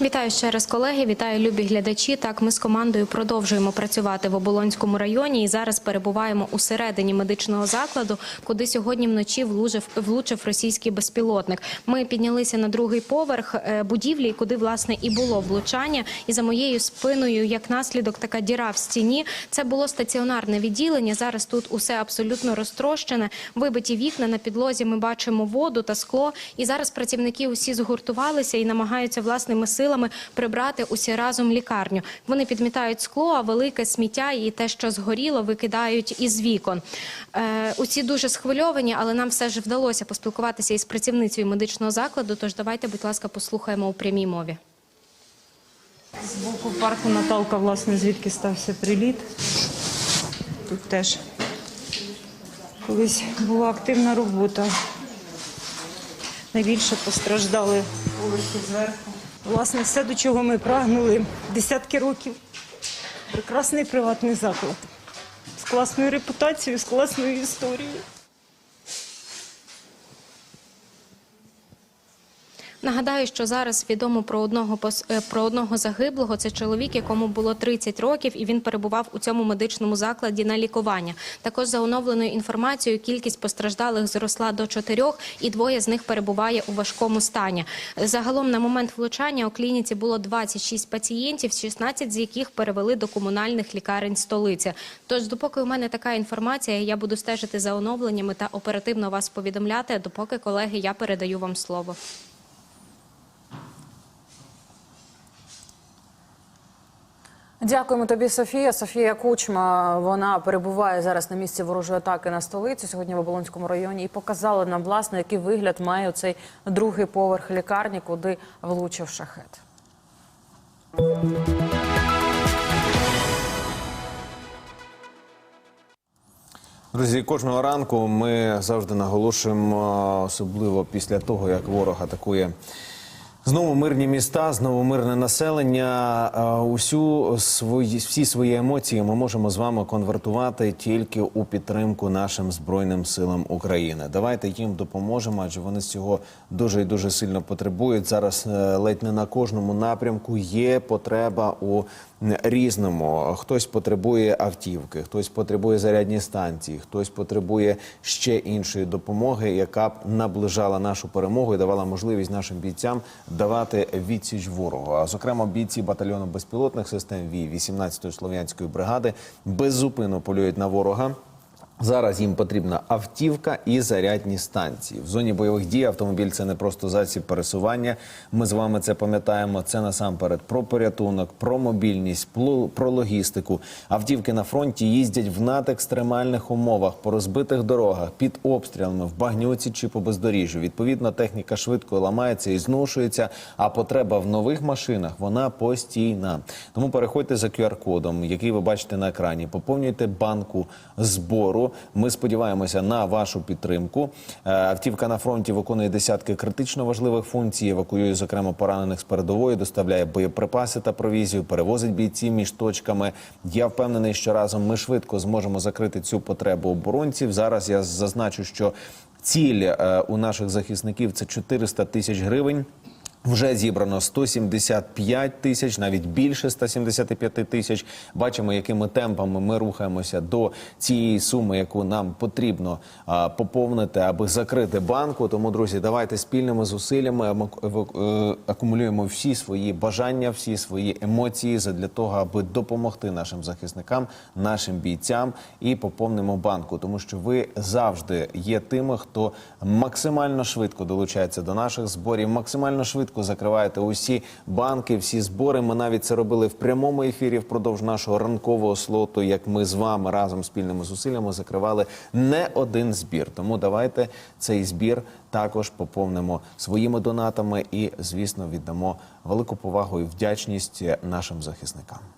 Вітаю ще раз, колеги. Вітаю, любі глядачі. Так, ми з командою продовжуємо працювати в Оболонському районі і зараз перебуваємо у середині медичного закладу, куди сьогодні вночі влучив, влучив російський безпілотник. Ми піднялися на другий поверх е, будівлі, куди власне і було влучання. І за моєю спиною, як наслідок, така діра в стіні. Це було стаціонарне відділення. Зараз тут усе абсолютно розтрощене. Вибиті вікна на підлозі. Ми бачимо воду та скло. І зараз працівники усі згуртувалися і намагаються власними силами прибрати усі разом лікарню. Вони підмітають скло, а велике сміття і те, що згоріло, викидають із вікон. Е, усі дуже схвильовані, але нам все ж вдалося поспілкуватися із працівницею медичного закладу. Тож давайте, будь ласка, послухаємо у прямій мові. З боку парку Наталка, власне, звідки стався приліт. Тут теж колись була активна робота. Найбільше постраждали поверхи зверху. Власне, все, до чого ми прагнули десятки років. Прекрасний приватний заклад з класною репутацією, з класною історією. Нагадаю, що зараз відомо про одного е, про одного загиблого. Це чоловік, якому було 30 років, і він перебував у цьому медичному закладі на лікування. Також за оновленою інформацією, кількість постраждалих зросла до чотирьох, і двоє з них перебуває у важкому стані. Загалом на момент влучання у клініці було 26 пацієнтів, 16 з яких перевели до комунальних лікарень столиці. Тож, допоки у мене така інформація, я буду стежити за оновленнями та оперативно вас повідомляти. Допоки колеги, я передаю вам слово. Дякуємо тобі, Софія. Софія Кучма. Вона перебуває зараз на місці ворожої атаки на столицю сьогодні в Оболонському районі і показала нам власне, який вигляд має цей другий поверх лікарні, куди влучив шахет. Друзі, кожного ранку ми завжди наголошуємо, особливо після того, як ворог атакує знову мирні міста, знову мирне населення. е, Усю свої всі свої емоції ми можемо з вами конвертувати тільки у підтримку нашим збройним силам України. Давайте їм допоможемо, адже вони цього дуже і дуже сильно потребують. Зараз е, ледь не на кожному напрямку є потреба у різному. Хтось потребує автівки, хтось потребує зарядні станції, хтось потребує ще іншої допомоги, яка б наближала нашу перемогу і давала можливість нашим бійцям давати відсіч ворогу. А зокрема, бійці батальйону безпілотних систем ВІ 18-ї слов'янської бригади беззупинно полюють на ворога. Зараз їм потрібна автівка і зарядні станції. В зоні бойових дій автомобіль це не просто засіб пересування. Ми з вами це пам'ятаємо. Це насамперед про порятунок, про мобільність, про логістику. Автівки на фронті їздять в надекстремальних умовах, по розбитих дорогах, під обстрілами, в багнюці чи по бездоріжжю. Відповідно, техніка швидко ламається і зношується. А потреба в нових машинах вона постійна. Тому переходьте за QR-кодом, який ви бачите на екрані. Поповнюйте банку збору. Ми сподіваємося на вашу підтримку. Е, Автівка на фронті виконує десятки критично важливих функцій. Евакуює зокрема поранених з передової, доставляє боєприпаси та провізію, перевозить бійців між точками. Я впевнений, що разом ми швидко зможемо закрити цю потребу оборонців. Зараз я зазначу, що ціль е, у наших захисників це 400 тисяч гривень. Вже зібрано 175 тисяч, навіть більше 175 тисяч. Бачимо, якими темпами ми рухаємося до цієї суми, яку нам потрібно а, поповнити, аби закрити банку. Тому, друзі, давайте спільними зусиллями е, акумулюємо всі свої бажання, всі свої емоції для того, аби допомогти нашим захисникам, нашим бійцям і поповнимо банку, тому що ви завжди є тими, хто максимально швидко долучається до наших зборів, максимально швидко закриваєте усі банки, всі збори. Ми навіть це робили в прямому ефірі впродовж нашого ранкового слоту. Як ми з вами разом спільними зусиллями закривали не один збір. Тому давайте цей збір також поповнимо своїми донатами і, звісно, віддамо велику повагу і вдячність нашим захисникам.